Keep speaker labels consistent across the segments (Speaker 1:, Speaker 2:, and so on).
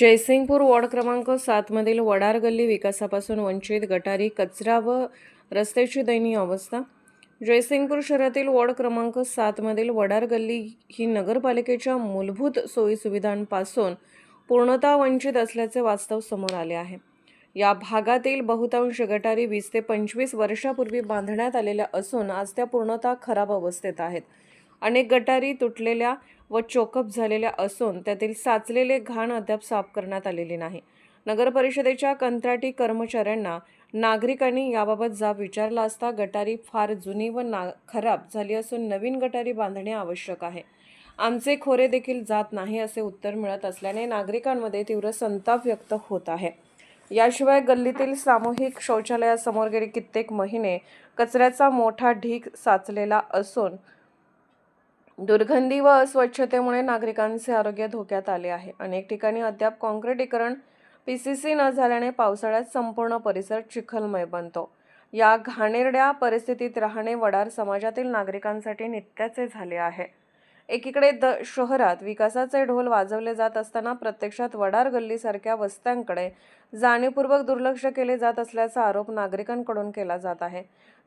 Speaker 1: Jaysingpur ward क्रमांक सातमधील वडार गल्ली विकासापासून वंचित गटारी कचरा व रस्त्याची दयनीय अवस्था. जयसिंगपूर शहरातील वॉर्ड क्रमांक सातमधील वडार गल्ली ही नगरपालिकेच्या मूलभूत सोयीसुविधांपासून पूर्णतः वंचित असल्याचे वास्तव समोर आले आहे. या भागातील बहुतांश गटारी वीस ते पंचवीस वर्षापूर्वी बांधण्यात आलेल्या असून आज त्या पूर्णतः खराब अवस्थेत आहेत. अनेक गटारी तुटलेल्या व चोकअप झालेल्या असून त्यातील साचलेले घाण अद्याप साफ करण्यात आलेली नाही. नगर परिषदेच्या कंत्राटी कर्मचाऱ्यांना नागरिकांनी याबाबत जाब विचारला असता गटारी फार जुनी व ना खराब झाली असून नवीन गटारी बांधणे आवश्यक आहे. आमचे खोरे देखील जात नाही असे उत्तर मिळत असल्याने नागरिकांमध्ये तीव्र संताप व्यक्त होत आहे. याशिवाय गल्लीतील सामूहिक शौचालयासमोर गेले कित्येक महिने कचऱ्याचा मोठा ढीग साचलेला असून दुर्गंधी व अस्वच्छतेमुळे नागरिकांचे आरोग्य धोक्यात आले आहे. अनेक ठिकाणी अद्याप काँक्रीटीकरण पी सी सी न झाल्याने पावसाळ्यात संपूर्ण परिसर चिखलमय बनतो. या घाणेरड्या परिस्थितीत राहणे वडार समाजातील नागरिकांसाठी नित्याचे झाले आहे. एकीकडे द शहरात विकासाचे ढोल वाजवले जात असताना प्रत्यक्षात वडार गल्लीसारख्या वस्त्यांकडे जाणीवपूर्वक दुर्लक्ष केले जात असल्याचा आरोप नागरिकांकडून केला जात आहे.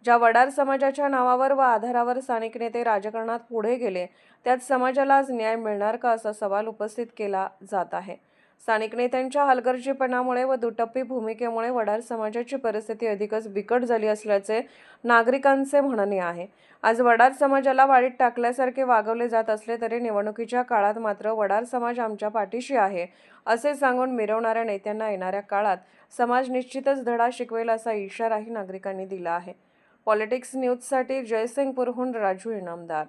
Speaker 1: ज्या वडार समाजाच्या नावावर व आधारावर स्थानिक नेते राजकारणात पुढे गेले त्यात समाजाला आज न्याय मिळणार का असा सवाल उपस्थित केला जात आहे. स्थानिक नेत्यांच्या हलगर्जीपणामुळे व दुटप्पी भूमिकेमुळे वडार समाजाची परिस्थिती अधिकच बिकट झाली असल्याचे नागरिकांचे म्हणणे आहे. आज वडार समाजाला वाढीत टाकल्यासारखे वागवले जात असले तरी निवडणुकीच्या काळात मात्र वडार समाज आमच्या पाठीशी आहे असे सांगून मिरवणाऱ्या नेत्यांना येणाऱ्या काळात समाज निश्चितच धडा शिकवेल असा इशाराही नागरिकांनी दिला आहे. पॉलिटिक्स न्यूजसाठी जयसिंगपूरहून राजू इनामदार.